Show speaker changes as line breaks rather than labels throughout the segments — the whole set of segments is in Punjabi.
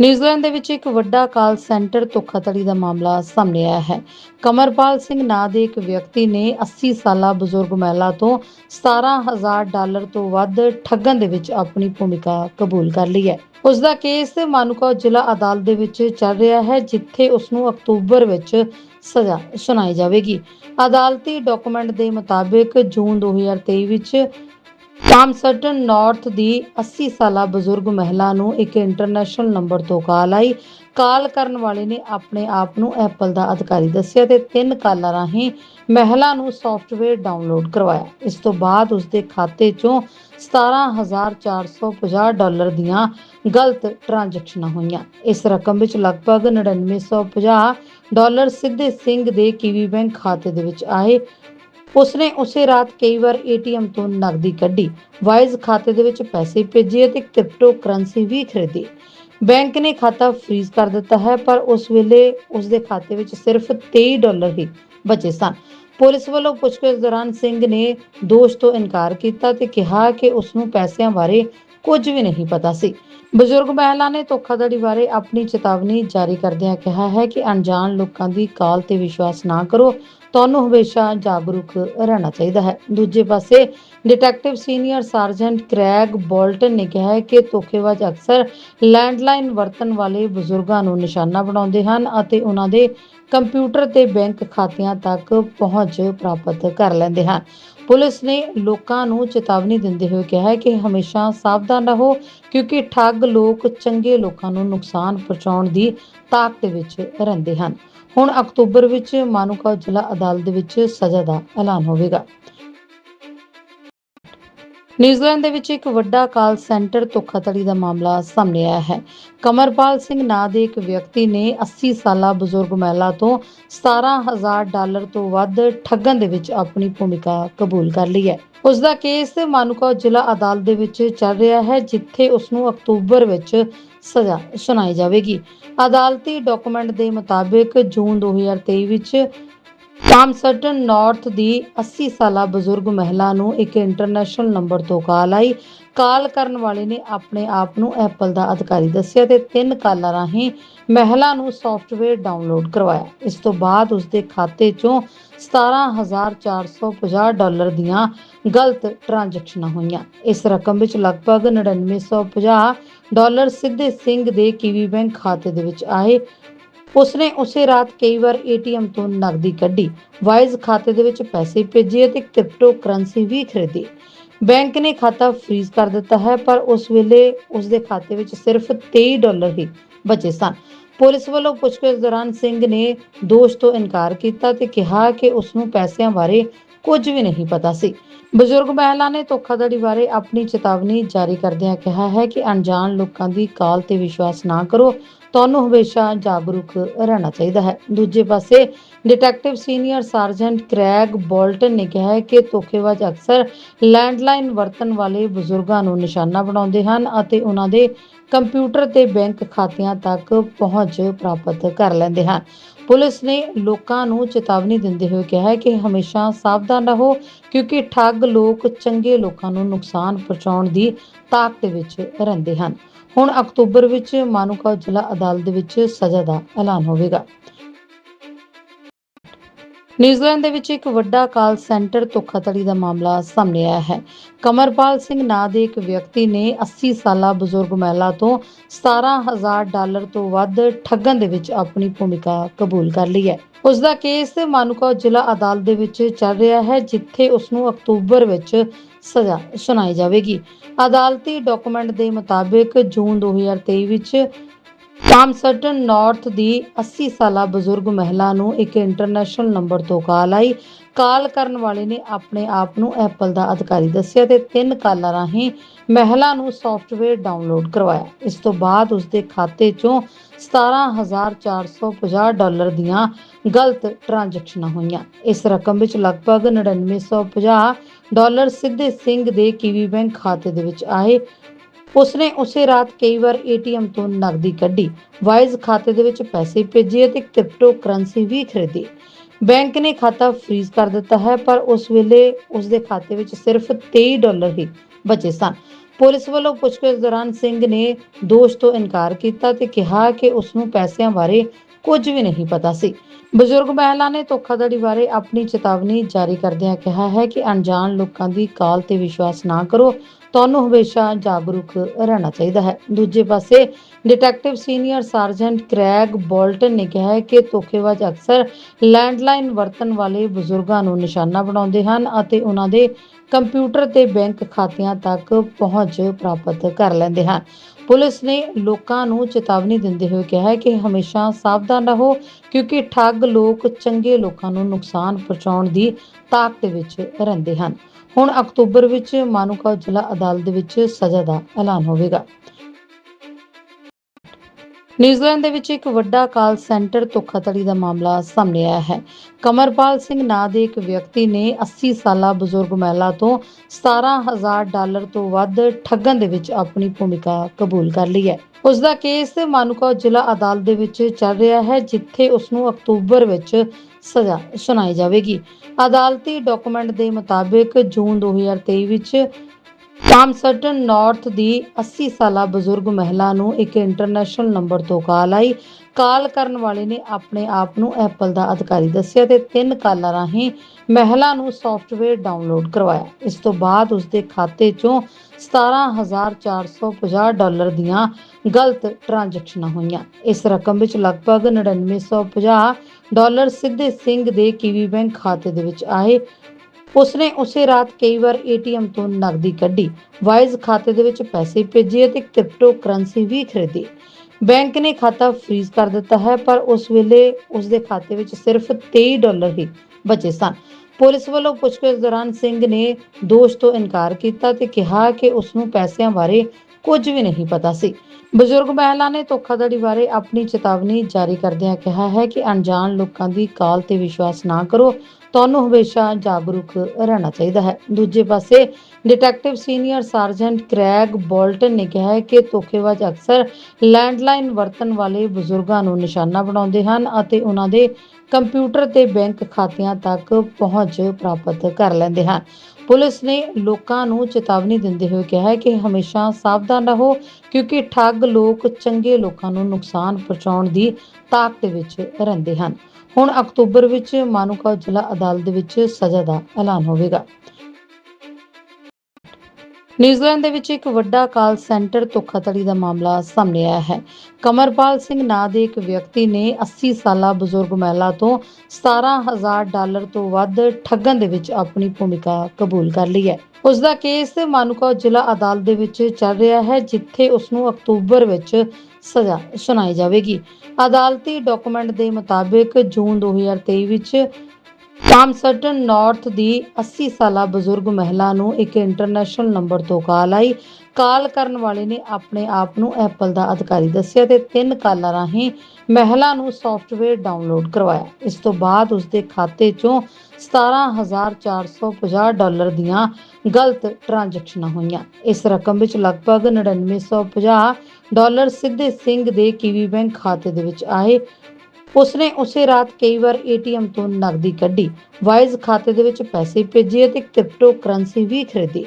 ਨਿਊਜ਼ੀਲੈਂਡ ਦੇ ਵਿੱਚ ਇੱਕ ਵੱਡਾ ਕਾਲ ਸੈਂਟਰ ਧੋਖਾਧੜੀ ਦਾ ਮਾਮਲਾ ਸਾਹਮਣੇ ਆਇਆ ਹੈ। ਕਮਰਪਾਲ ਸਿੰਘ ਨਾਂ ਦੇ ਇੱਕ ਵਿਅਕਤੀ ਨੇ 80 ਸਾਲਾ ਬਜ਼ੁਰਗ ਮਹਿਲਾ ਤੋਂ 17000 ਡਾਲਰ ਤੋਂ ਵੱਧ ਠੱਗਣ ਦੇ ਵਿੱਚ ਆਪਣੀ ਭੂਮਿਕਾ ਕਬੂਲ ਕਰ ਲਈ ਹੈ। ਉਸ ਦਾ ਕੇਸ ਮਾਨੁਕਾ ਜ਼ਿਲ੍ਹਾ ਅਦਾਲਤ ਦੇ ਵਿੱਚ ਚੱਲ ਰਿਹਾ ਹੈ, ਜਿੱਥੇ ਉਸ ਨੂੰ ਅਕਤੂਬਰ ਵਿੱਚ ਸਜ਼ਾ ਸੁਣਾਈ ਜਾਵੇਗੀ। ਅਦਾਲਤੀ ਡਾਕੂਮੈਂਟ ਦੇ ਮੁਤਾਬਿਕ ਜੂਨ 2023 ਵਿੱਚ ਕਾਮਸਟਨ ਨਾਰਥ ਦੀ 80 ਸਾਲਾ ਬਜ਼ੁਰਗ ਮਹਿਲਾ ਨੂੰ ਇੱਕ ਇੰਟਰਨੈਸ਼ਨਲ ਨੰਬਰ ਤੋਂ ਕਾਲ ਆਈ। ਕਾਲ ਕਰਨ ਵਾਲੇ ਨੇ ਆਪਣੇ ਆਪ ਨੂੰ ਐਪਲ ਦਾ ਅਧਿਕਾਰੀ ਦੱਸਿਆ ਤੇ ਤਿੰਨ ਕਾਲਾਂ ਰਾਹੀਂ ਮਹਿਲਾ ਨੂੰ ਸੌਫਟਵੇਅਰ ਡਾਊਨਲੋਡ ਕਰਵਾਇਆ। ਇਸ ਤੋਂ ਬਾਅਦ ਉਸ ਦੇ ਖਾਤੇ 'ਚੋਂ 17450 ਡਾਲਰ ਦੀਆਂ ਗਲਤ ਟ੍ਰਾਂਜੈਕਸ਼ਨਾਂ ਹੋਈਆਂ। ਇਸ ਰਕਮ ਵਿੱਚ ਲਗਭਗ 9950 ਡਾਲਰ ਸਿੱਧੇ ਸਿੰਘ ਦੇ ਕੀਵੀ ਬੈਂਕ ਖਾਤੇ ਦੇ ਵਿੱਚ ਆਏ। ਉਸਨੇ ਉਸੇ ਰਾਤ ਕਈ ਵਾਰ ਏਟੀਐਮ ਤੋਂ ਨਕਦੀ ਕੱਢੀ। ਵਾਇਜ਼ ਖਾਤੇ ਦੇ ਵਿੱਚ ਪੈਸੇ ਭੇਜੇ ਅਤੇ ਕ੍ਰਿਪਟੋ ਕਰੰਸੀ ਵੀ ਖਰੀਦੀ। ਬੈਂਕ ਨੇ ਖਾਤਾ ਫ੍ਰੀਜ਼ ਕਰ ਦਿੱਤਾ ਹੈ, ਪਰ ਉਸ ਵੇਲੇ ਉਸ ਦੇ ਖਾਤੇ ਵਿੱਚ ਸਿਰਫ 23 ਡਾਲਰ ਹੀ ਬਚੇ ਸਨ। ਪੁਲਿਸ ਵੱਲੋਂ ਪੁੱਛਗਿੱਛ ਦੌਰਾਨ ਸਿੰਘ ਨੇ ਦੋਸ਼ ਤੋਂ ਇਨਕਾਰ ਕੀਤਾ ਤੇ ਕਿਹਾ ਕਿ ਉਸ ਨੂੰ ਪੈਸਿਆਂ ਬਾਰੇ ਕੁਝ ਵੀ ਨਹੀਂ ਪਤਾ ਸੀ। ਬਜ਼ੁਰਗ ਮਹਿਲਾ ਨੇ ਧੋਖਾਧੜੀ ਬਾਰੇ ਆਪਣੀ ਚੇਤਾਵਨੀ ਜਾਰੀ ਕਰਦਿਆਂ ਕਿਹਾ ਹੈ ਕਿ ਅਣਜਾਣ ਲੋਕਾਂ ਦੀ ਕਾਲ ਤੇ ਵਿਸ਼ਵਾਸ ਨਾ ਕਰੋ, ਤੁਹਾਨੂੰ ਹਮੇਸ਼ਾ ਜਾਗਰੂਕ ਰਹਿਣਾ ਚਾਹੀਦਾ ਹੈ। ਦੂਜੇ ਪਾਸੇ, detective senior sergeant Craig Bolton ਨੇ ਕਿਹਾ ਕਿ ਧੋਖੇਬਾਜ਼ ਅਕਸਰ ਲੈਂਡਲਾਈਨ ਵਰਤਣ ਵਾਲੇ ਬਜ਼ੁਰਗਾਂ ਨੂੰ ਨਿਸ਼ਾਨਾ ਬਣਾਉਂਦੇ ਹਨ ਅਤੇ ਉਹਨਾਂ ਦੇ ਕੰਪਿਊਟਰ ਤੇ ਬੈਂਕ ਖਾਤਿਆਂ ਤੱਕ ਪਹੁੰਚ ਪ੍ਰਾਪਤ ਕਰ ਲੈਂਦੇ ਹਨ। ਪੁਲਿਸ ਨੇ ਲੋਕਾਂ ਨੂੰ ਚੇਤਾਵਨੀ ਦਿੰਦੇ ਹੋਏ ਕਿਹਾ ਹੈ ਕਿ ਹਮੇਸ਼ਾ ਸਾਵਧਾਨ ਰਹੋ, ਕਿਉਂਕਿ ਠੱਗ ਲੋਕ ਚੰਗੇ ਲੋਕਾਂ ਨੂੰ ਨੁਕਸਾਨ ਪਹੁੰਚਾਉਣ ਦੀ ਤਾਕ ਦੇ ਵਿੱਚ ਰਹਿੰਦੇ ਹਨ। ਹੁਣ ਅਕਤੂਬਰ ਵਿੱਚ ਮਾਨੂਕਾ ਜ਼ਿਲ੍ਹਾ ਅਦਾਲਤ ਦੇ ਵਿੱਚ ਸਜ਼ਾ ਦਾ ਐਲਾਨ ਹੋਵੇਗਾ। ਨਿਊਜ਼ੀਲੈਂਡ ਦੇ ਵਿੱਚ ਇੱਕ ਵੱਡਾ ਕਾਲ ਸੈਂਟਰ ਧੋਖਾਧੜੀ ਦਾ ਮਾਮਲਾ ਸਾਹਮਣੇ ਆਇਆ ਹੈ। ਕਮਰਪਾਲ ਸਿੰਘ ਨਾਂ ਦੇ ਇੱਕ ਵਿਅਕਤੀ ਨੇ 80 ਸਾਲਾ ਬਜ਼ੁਰਗ ਮਹਿਲਾ ਤੋਂ 17000 ਡਾਲਰ ਤੋਂ ਵੱਧ ਠੱਗਣ ਦੇ ਵਿੱਚ ਆਪਣੀ ਭੂਮਿਕਾ ਕਬੂਲ ਕਰ ਲਈ ਹੈ। ਉਸ ਦਾ ਕੇਸ ਮਾਨੁਕਾ ਜ਼ਿਲ੍ਹਾ ਅਦਾਲਤ ਦੇ ਵਿੱਚ ਚੱਲ ਰਿਹਾ ਹੈ, ਜਿੱਥੇ ਉਸ ਨੂੰ ਅਕਤੂਬਰ ਵਿੱਚ ਸਜ਼ਾ ਸੁਣਾਈ ਜਾਵੇਗੀ। ਅਦਾਲਤੀ ਡਾਕੂਮੈਂਟ ਦੇ ਮੁਤਾਬਿਕ ਜੂਨ 2023 ਵਿੱਚ ਕਾਮਸਟਨ ਨਾਰਥ ਦੀ 80 ਸਾਲਾ ਬਜ਼ੁਰਗ ਮਹਿਲਾ ਨੂੰ ਇੱਕ ਇੰਟਰਨੈਸ਼ਨਲ ਨੰਬਰ ਤੋਂ ਕਾਲ ਆਈ। ਕਾਲ ਕਰਨ ਵਾਲੇ ਨੇ ਆਪਣੇ ਆਪ ਨੂੰ ਐਪਲ ਦਾ ਅਧਿਕਾਰੀ ਦੱਸਿਆ ਤੇ ਤਿੰਨ ਕਾਲਾਂ ਰਾਹੀਂ ਮਹਿਲਾ ਨੂੰ ਸੌਫਟਵੇਅਰ ਡਾਊਨਲੋਡ ਕਰਵਾਇਆ। ਇਸ ਤੋਂ ਬਾਅਦ ਉਸ ਦੇ ਖਾਤੇ 'ਚੋਂ 17450 ਡਾਲਰ ਦੀਆਂ ਗਲਤ ਟ੍ਰਾਂਜੈਕਸ਼ਨਾਂ ਹੋਈਆਂ। ਇਸ ਰਕਮ ਵਿੱਚ ਲਗਭਗ 9950 ਡਾਲਰ ਸਿੱਧੇ ਸਿੰਘ ਦੇ ਕੀਵੀ ਬੈਂਕ ਖਾਤੇ ਦੇ ਵਿੱਚ ਆਏ। ਉਸਨੇ ਉਸੇ ਰਾਤ ਕਈ ਵਾਰ ਏਟੀਐਮ ਤੋਂ ਨਕਦੀ ਕੱਢੀ। ਵਾਈਜ਼ ਖਾਤੇ ਦੇ ਵਿੱਚ ਪੈਸੇ ਭੇਜੇ ਅਤੇ ਕ੍ਰਿਪਟੋ ਕਰੰਸੀ ਵੀ ਖਰੀਦੀ। ਬੈਂਕ ਨੇ ਖਾਤਾ ਫ੍ਰੀਜ਼ ਕਰ ਦਿੱਤਾ ਹੈ, ਪਰ ਉਸ ਵੇਲੇ ਉਸ ਦੇ ਖਾਤੇ ਵਿੱਚ ਸਿਰਫ 23 ਡਾਲਰ ਹੀ ਬਚੇ ਸਨ। ਪੁਲਿਸ ਵੱਲੋਂ ਪੁੱਛਗਿੱਛ ਦੌਰਾਨ ਸਿੰਘ ਨੇ ਦੋਸ਼ ਤੋਂ ਇਨਕਾਰ ਕੀਤਾ ਤੇ ਕਿਹਾ ਕਿ ਉਸ ਨੂੰ ਪੈਸਿਆਂ ਬਾਰੇ ਕੁਝ ਵੀ ਨਹੀਂ ਪਤਾ ਸੀ। ਬਜ਼ੁਰਗ ਮਹਿਲਾ ਨੇ ਧੋਖਾਧੜੀ ਬਾਰੇ ਆਪਣੀ ਚੇਤਾਵਨੀ ਜਾਰੀ ਕਰਦਿਆਂ ਕਿਹਾ ਹੈ ਕਿ ਅਣਜਾਣ ਲੋਕਾਂ ਦੀ ਕਾਲ ਤੇ ਵਿਸ਼ਵਾਸ ਨਾ ਕਰੋ। ਤੁਹਾਨੂੰ ਹਮੇਸ਼ਾ ਜਾਗਰੂਕ ਰਹਿਣਾ ਚਾਹੀਦਾ ਹੈ। ਦੂਜੇ ਪਾਸੇ, detective senior sergeant Craig Bolton ਨੇ ਕਿਹਾ ਹੈ ਕਿ ਧੋਖੇਬਾਜ਼ ਅਕਸਰ ਲੈਂਡਲਾਈਨ ਵਰਤਣ ਵਾਲੇ ਬਜ਼ੁਰਗਾਂ ਨੂੰ ਨਿਸ਼ਾਨਾ ਬਣਾਉਂਦੇ ਹਨ ਅਤੇ ਉਹਨਾਂ ਦੇ ਕੰਪਿਊਟਰ ਤੇ ਬੈਂਕ ਖਾਤਿਆਂ ਤੱਕ ਪਹੁੰਚ ਪ੍ਰਾਪਤ ਕਰ ਲੈਂਦੇ ਹਨ। ਪੁਲਿਸ ਨੇ ਲੋਕਾਂ ਨੂੰ ਚੇਤਾਵਨੀ ਦਿੰਦੇ ਹੋਏ ਕਿਹਾ ਹੈ ਕਿ ਹਮੇਸ਼ਾ ਸਾਵਧਾਨ ਰਹੋ, ਕਿਉਂਕਿ ਠੱਗ ਲੋਕ ਚੰਗੇ ਲੋਕਾਂ ਨੂੰ ਨੁਕਸਾਨ ਪਹੁੰਚਾਉਣ ਦੀ ਤਾਕ ਦੇ ਵਿੱਚ ਰਹਿੰਦੇ ਹਨ। ਹੁਣ ਅਕਤੂਬਰ ਵਿੱਚ ਮਾਨੂਕਾ ਜ਼ਿਲ੍ਹਾ ਅਦਾਲਤ ਦੇ ਵਿੱਚ ਸਜ਼ਾ ਦਾ ਐਲਾਨ ਹੋਵੇਗਾ। ਨਿਊਜ਼ੀਲੈਂਡ ਦੇ ਵਿੱਚ ਇੱਕ ਵੱਡਾ ਕਾਲ ਸੈਂਟਰ ਧੋਖਾਧੜੀ ਦਾ ਮਾਮਲਾ ਸਾਹਮਣੇ ਆਇਆ ਹੈ। ਕਮਰਪਾਲ ਸਿੰਘ ਨਾਂ ਦੇ ਇੱਕ ਵਿਅਕਤੀ ਨੇ 80 ਸਾਲਾ ਬਜ਼ੁਰਗ ਮਹਿਲਾ ਤੋਂ 17000 ਡਾਲਰ ਤੋਂ ਵੱਧ ਠੱਗਣ ਦੇ ਵਿੱਚ ਆਪਣੀ ਭੂਮਿਕਾ ਕਬੂਲ ਕਰ ਲਈ ਹੈ। ਉਸ ਦਾ ਕੇਸ ਮਾਨੂਕਾ ਜ਼ਿਲ੍ਹਾ ਅਦਾਲਤ ਦੇ ਵਿੱਚ ਚੱਲ ਰਿਹਾ ਹੈ, ਜਿੱਥੇ ਉਸ ਨੂੰ ਅਕਤੂਬਰ ਵਿੱਚ ਸਜ਼ਾ ਸੁਣਾਈ ਜਾਵੇਗੀ। ਅਦਾਲਤੀ ਡਾਕੂਮੈਂਟ ਦੇ ਮੁਤਾਬਿਕ ਜੂਨ 2023 ਵਿੱਚ ਕਾਮਸਟਨ ਨਾਰਥ ਦੀ 80 ਸਾਲਾ ਬਜ਼ੁਰਗ ਮਹਿਲਾ ਨੂੰ ਇੱਕ ਇੰਟਰਨੈਸ਼ਨਲ ਨੰਬਰ ਤੋਂ ਕਾਲ ਆਈ। ਕਾਲ ਕਰਨ ਵਾਲੇ ਨੇ ਆਪਣੇ ਆਪ ਨੂੰ ਐਪਲ ਦਾ ਅਧਿਕਾਰੀ ਦੱਸਿਆ ਤੇ ਤਿੰਨ ਕਾਲਾਂ ਰਾਹੀਂ ਮਹਿਲਾ ਨੂੰ ਸੌਫਟਵੇਅਰ ਡਾਊਨਲੋਡ ਕਰਵਾਇਆ। ਇਸ ਤੋਂ ਬਾਅਦ ਉਸ ਦੇ ਖਾਤੇ 'ਚੋਂ 17450 ਡਾਲਰ ਦੀਆਂ ਗਲਤ ਟ੍ਰਾਂਜੈਕਸ਼ਨਾਂ ਹੋਈਆਂ। ਇਸ ਰਕਮ ਵਿੱਚ ਲਗਭਗ 9950 ਡਾਲਰ ਸਿੱਧੇ ਸਿੰਘ ਦੇ ਕੀਵੀ ਬੈਂਕ ਖਾਤੇ ਦੇ ਵਿੱਚ ਆਏ। ਉਸਨੇ ਉਸੇ ਰਾਤ ਕਈ ਵਾਰ ਏਟੀਐਮ ਤੋਂ ਨਕਦੀ ਕੱਢੀ। ਵਾਈਜ਼ ਖਾਤੇ ਦੇ ਵਿੱਚ ਪੈਸੇ ਭੇਜੇ ਅਤੇ ਕ੍ਰਿਪਟੋ ਕਰੰਸੀ ਵੀ ਖਰੀਦੀ। ਬੈਂਕ ਨੇ ਖਾਤਾ ਫ੍ਰੀਜ਼ ਕਰ ਦਿੱਤਾ ਹੈ, ਪਰ ਉਸ ਵੇਲੇ ਉਸ ਦੇ ਖਾਤੇ ਵਿੱਚ ਸਿਰਫ 23 ਡਾਲਰ ਹੀ ਬਚੇ ਸਨ। ਪੁਲਿਸ ਵੱਲੋਂ ਪੁੱਛਗਿੱਛ ਦੌਰਾਨ ਸਿੰਘ ਨੇ ਦੋਸ਼ ਤੋਂ ਇਨਕਾਰ ਕੀਤਾ ਤੇ ਕਿਹਾ ਕਿ ਉਸ ਨੂੰ ਪੈਸਿਆਂ ਬਾਰੇ ਕੁਝ ਵੀ ਨਹੀਂ ਪਤਾ ਸੀ। ਬਜ਼ੁਰਗ ਮਹਿਲਾ ਨੇ ਧੋਖਾਧੜੀ ਬਾਰੇ ਆਪਣੀ ਚੇਤਾਵਨੀ ਜਾਰੀ ਕਰਦਿਆਂ ਕਿਹਾ ਹੈ ਕਿ ਅਣਜਾਣ ਲੋਕਾਂ ਦੀ ਕਾਲ ਤੇ ਵਿਸ਼ਵਾਸ ਨਾ ਕਰੋ। ਤੁਹਾਨੂੰ ਹਮੇਸ਼ਾ ਜਾਗਰੂਕ ਰਹਿਣਾ ਚਾਹੀਦਾ ਹੈ। ਦੂਜੇ ਪਾਸੇ, detective senior sergeant Craig Bolton ਨੇ ਕਿਹਾ ਹੈ ਕਿ ਧੋਖੇਬਾਜ਼ ਅਕਸਰ ਲੈਂਡਲਾਈਨ ਵਰਤਣ ਵਾਲੇ ਬਜ਼ੁਰਗਾਂ ਨੂੰ ਨਿਸ਼ਾਨਾ ਬਣਾਉਂਦੇ ਹਨ ਅਤੇ ਉਹਨਾਂ ਦੇ ਕੰਪਿਊਟਰ ਤੇ ਬੈਂਕ ਖਾਤਿਆਂ ਤੱਕ ਪਹੁੰਚ ਪ੍ਰਾਪਤ ਕਰ ਲੈਂਦੇ ਹਨ। ਪੁਲਿਸ ਨੇ ਲੋਕਾਂ ਨੂੰ ਚੇਤਾਵਨੀ ਦਿੰਦੇ ਹੋਏ ਕਿਹਾ ਹੈ ਕਿ ਹਮੇਸ਼ਾ ਸਾਵਧਾਨ ਰਹੋ ਕਿਉਂਕਿ ਠੱਗ ਲੋਕ ਚੰਗੇ ਲੋਕਾਂ ਨੂੰ ਨੁਕਸਾਨ ਪਹੁੰਚਾਉਣ ਦੀ ਤਾਕਤ ਵਿੱਚ ਰਹਿੰਦੇ ਹਨ। ਹੁਣ ਅਕਤੂਬਰ ਵਿੱਚ ਮਾਨੂਕਾ ਜ਼ਿਲ੍ਹਾ ਅਦਾਲਤ ਵਿੱਚ ਸਜ਼ਾ ਦਾ ਐਲਾਨ ਹੋਵੇਗਾ। ਨਿਊਜ਼ੀਲੈਂਡ ਦੇ ਵਿੱਚ ਇੱਕ ਵੱਡਾ ਕਾਲ ਸੈਂਟਰ ਧੋਖਾਧੜੀ ਦਾ ਮਾਮਲਾ ਸਾਹਮਣੇ ਆਇਆ ਹੈ। ਕਮਰਪਾਲ ਸਿੰਘ ਨਾਂ ਦੇ ਇੱਕ ਵਿਅਕਤੀ ਨੇ 80 ਸਾਲਾ ਬਜ਼ੁਰਗ ਮਹਿਲਾ ਤੋਂ 17000 ਡਾਲਰ ਤੋਂ ਵੱਧ ਠੱਗਣ ਦੇ ਵਿੱਚ ਆਪਣੀ ਭੂਮਿਕਾ ਕਬੂਲ ਕਰ ਲਈ ਹੈ। ਉਸ ਦਾ ਕੇਸ ਮਾਨੂਕਾ ਜ਼ਿਲ੍ਹਾ ਅਦਾਲਤ ਦੇ ਵਿੱਚ ਚੱਲ ਰਿਹਾ ਹੈ, ਜਿੱਥੇ ਉਸ ਨੂੰ ਅਕਤੂਬਰ ਵਿੱਚ ਸਜ਼ਾ ਸੁਣਾਈ ਜਾਵੇਗੀ। ਅਦਾਲਤੀ ਡਾਕੂਮੈਂਟ ਦੇ ਮੁਤਾਬਿਕ ਜੂਨ 2023 ਵਿੱਚ ਕਾਮਸਟਨ ਨਾਰਥ ਦੀ 80 ਸਾਲਾ ਬਜ਼ੁਰਗ ਮਹਿਲਾ ਨੂੰ ਇੱਕ ਇੰਟਰਨੈਸ਼ਨਲ ਨੰਬਰ ਤੋਂ ਕਾਲ ਆਈ। ਕਾਲ ਕਰਨ ਵਾਲੇ ਨੇ ਆਪਣੇ ਆਪ ਨੂੰ ਐਪਲ ਦਾ ਅਧਿਕਾਰੀ ਦੱਸਿਆ ਤੇ ਤਿੰਨ ਕਾਲਾਂ ਰਾਹੀਂ ਮਹਿਲਾ ਨੂੰ ਸੌਫਟਵੇਅਰ ਡਾਊਨਲੋਡ ਕਰਵਾਇਆ। ਇਸ ਤੋਂ ਬਾਅਦ ਉਸ ਦੇ ਖਾਤੇ 'ਚੋਂ 17450 ਡਾਲਰ ਦੀਆਂ ਗਲਤ ਟ੍ਰਾਂਜੈਕਸ਼ਨਾਂ ਹੋਈਆਂ। ਇਸ ਰਕਮ ਵਿੱਚ ਲਗਭਗ 9950 ਡਾਲਰ ਸਿੱਧੇ ਸਿੰਘ ਦੇ ਕੀਵੀ ਬੈਂਕ ਖਾਤੇ ਦੇ ਵਿੱਚ ਆਏ। ਉਸਨੇ ਉਸੇ ਰਾਤ ਕਈ ਵਾਰ ਏਟੀਐਮ ਤੋਂ ਨਕਦੀ ਕੱਢੀ। ਵਾਈਜ਼ ਖਾਤੇ ਦੇ ਵਿੱਚ ਪੈਸੇ ਭੇਜੇ ਅਤੇ ਕ੍ਰਿਪਟੋ ਕਰੰਸੀ ਵੀ ਖਰੀਦੀ। ਬੈਂਕ ਨੇ ਖਾਤਾ ਫ੍ਰੀਜ਼ ਕਰ ਦਿੱਤਾ ਹੈ, ਪਰ ਉਸ ਵੇਲੇ ਉਸ ਦੇ ਖਾਤੇ ਵਿੱਚ ਸਿਰਫ 23 ਡਾਲਰ ਹੀ ਬਚੇ ਸਨ। ਪੁਲਿਸ ਵੱਲੋਂ ਪੁੱਛਗਿੱਛ ਦੌਰਾਨ ਸਿੰਘ ਨੇ ਦੋਸ਼ ਤੋਂ ਇਨਕਾਰ ਕੀਤਾ ਤੇ ਕਿਹਾ ਕਿ ਉਸ ਨੂੰ ਪੈਸਿਆਂ ਬਾਰੇ ਕੁਝ ਵੀ ਨਹੀਂ ਪਤਾ ਸੀ। ਬਜ਼ੁਰਗ ਮਹਿਲਾ ਨੇ ਧੋਖਾਧੜੀ ਬਾਰੇ ਆਪਣੀ ਚੇਤਾਵਨੀ ਜਾਰੀ ਕਰਦਿਆਂ ਕਿਹਾ ਹੈ ਕਿ ਅਣਜਾਣ ਲੋਕਾਂ ਦੀ ਕਾਲ ਤੇ ਵਿਸ਼ਵਾਸ ਨਾ ਕਰੋ। ਤੁਹਾਨੂੰ ਹਮੇਸ਼ਾ ਜਾਗਰੂਕ ਰਹਿਣਾ ਚਾਹੀਦਾ ਹੈ। ਦੂਜੇ ਪਾਸੇ, detective senior sergeant Craig Bolton ਨੇ ਕਿਹਾ ਹੈ ਕਿ ਧੋਖੇਬਾਜ਼ ਅਕਸਰ ਲੈਂਡਲਾਈਨ ਵਰਤਣ ਵਾਲੇ ਬਜ਼ੁਰਗਾਂ ਨੂੰ ਨਿਸ਼ਾਨਾ ਬਣਾਉਂਦੇ ਹਨ ਅਤੇ ਉਹਨਾਂ ਦੇ ਕੰਪਿਊਟਰ ਤੇ ਬੈਂਕ ਖਾਤਿਆਂ ਤੱਕ ਪਹੁੰਚ ਪ੍ਰਾਪਤ ਕਰ ਲੈਂਦੇ ਹਨ। ਪੁਲਿਸ ਨੇ ਲੋਕਾਂ ਨੂੰ ਚੇਤਾਵਨੀ ਦਿੰਦੇ ਹੋਏ ਕਿਹਾ ਹੈ ਕਿ ਹਮੇਸ਼ਾ ਸਾਵਧਾਨ ਰਹੋ, ਕਿਉਂਕਿ ਠੱਗ ਲੋਕ ਚੰਗੇ ਲੋਕਾਂ ਨੂੰ ਨੁਕਸਾਨ ਪਹੁੰਚਾਉਣ ਦੀ ਤਾਕਤ ਵਿੱਚ ਰਹਿੰਦੇ ਹਨ। ਹੁਣ ਅਕਤੂਬਰ ਵਿੱਚ ਮਾਨੂਕਾ ਜ਼ਿਲ੍ਹਾ ਅਦਾਲਤ ਵਿੱਚ ਸਜ਼ਾ ਦਾ ਐਲਾਨ ਹੋਵੇਗਾ। ਨਿਊਜ਼ੀਲੈਂਡ ਦੇ ਵਿੱਚ ਇੱਕ ਵੱਡਾ ਕਾਲ ਸੈਂਟਰ ਧੋਖਾਧੜੀ ਦਾ ਮਾਮਲਾ ਸਾਹਮਣੇ ਆਇਆ ਹੈ। ਕਮਰਪਾਲ ਸਿੰਘ ਨਾਂ ਦੇ ਇੱਕ ਵਿਅਕਤੀ ਨੇ 80 ਸਾਲਾ ਬਜ਼ੁਰਗ ਮਹਿਲਾ ਤੋਂ 17000 ਡਾਲਰ ਤੋਂ ਵੱਧ ਠੱਗਣ ਦੇ ਵਿੱਚ ਆਪਣੀ ਭੂਮਿਕਾ ਕਬੂਲ ਕਰ ਲਈ ਹੈ। ਉਸ ਦਾ ਕੇਸ ਮਾਨੂਕਾ ਜ਼ਿਲ੍ਹਾ ਅਦਾਲਤ ਦੇ ਵਿੱਚ ਚੱਲ ਰਿਹਾ ਹੈ, ਜਿੱਥੇ ਉਸ ਨੂੰ ਅਕਤੂਬਰ ਵਿੱਚ ਸਜ਼ਾ ਸੁਣਾਈ ਜਾਵੇਗੀ। ਅਦਾਲਤੀ ਡਾਕੂਮੈਂਟ ਦੇ ਮੁਤਾਬਿਕ ਜੂਨ 2023 ਵਿੱਚ ਕਾਮਸਟਨ ਨਾਰਥ ਦੀ 80 ਸਾਲਾ ਬਜ਼ੁਰਗ ਮਹਿਲਾ ਨੂੰ ਇੱਕ ਇੰਟਰਨੈਸ਼ਨਲ ਨੰਬਰ ਤੋਂ ਕਾਲ ਆਈ। ਕਾਲ ਕਰਨ ਵਾਲੇ ਨੇ ਆਪਣੇ ਆਪ ਨੂੰ ਐਪਲ ਦਾ ਅਧਿਕਾਰੀ ਦੱਸਿਆ ਤੇ ਤਿੰਨ ਕਾਲਾਂ ਰਾਹੀਂ ਮਹਿਲਾ ਨੂੰ ਸੌਫਟਵੇਅਰ ਡਾਊਨਲੋਡ ਕਰਵਾਇਆ। ਇਸ ਤੋਂ ਬਾਅਦ ਉਸ ਦੇ ਖਾਤੇ 'ਚੋਂ 17450 ਡਾਲਰ ਦੀਆਂ ਗਲਤ ਟ੍ਰਾਂਜੈਕਸ਼ਨਾਂ ਹੋਈਆਂ। ਇਸ ਰਕਮ ਵਿੱਚ ਲਗਭਗ 9950 ਡਾਲਰ ਸਿੱਧੇ ਸਿੰਘ ਦੇ ਕੀਵੀ ਬੈਂਕ ਖਾਤੇ ਦੇ ਵਿੱਚ ਆਏ। ਉਸਨੇ ਉਸੇ ਰਾਤ ਕਈ ਵਾਰ ਏਟੀਐਮ ਤੋਂ ਨਕਦੀ ਕੱਢੀ। ਵਾਈਜ਼ ਖਾਤੇ ਦੇ ਵਿੱਚ ਪੈਸੇ ਭੇਜੇ ਤੇ ਕ੍ਰਿਪਟੋ ਕਰੰਸੀ ਵੀ ਖਰੀਦੀ।